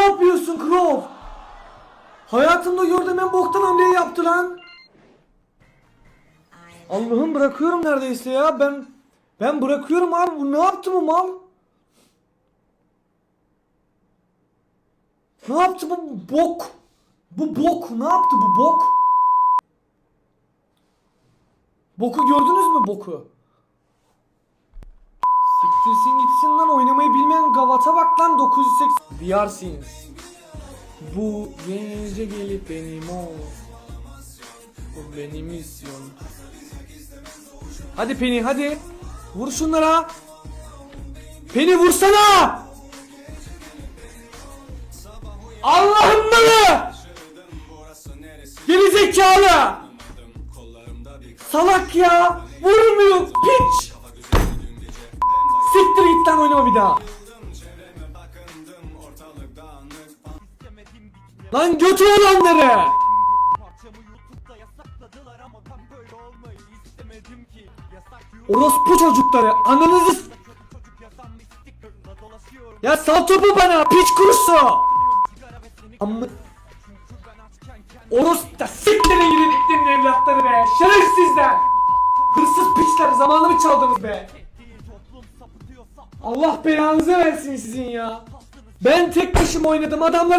ne yapıyorsun Krov? Hayatımda gördüğüm en boktan hamleyi yaptı lan. Allah'ım bırakıyorum neredeyse ya. Ben ben bırakıyorum abi. Bu ne yaptı bu mal? Ne yaptı bu bok? Bu bok ne yaptı bu bok? Boku gördünüz mü boku? Siktirsin gitsin lan 1980 VR'siniz. Bu gece gelip benim ol. Bu benim misyon. Hadi Penny hadi. Vur şunlara. Penny vursana. Allah'ım malı. Geri zekalı. Salak ya. Vurmuyor piç. Siktir git lan oynama bir daha. Lan götü olanları! Orospu çocukları ananızı Ya sal topu bana piç kurusu! Amma çünkü ben açken kendim Oros da siktirin gidin ittirin evlatları be şerefsizler! Hırsız piçler zamanımı çaldınız be? Allah belanızı versin sizin ya. Ben tek başıma oynadım adamlar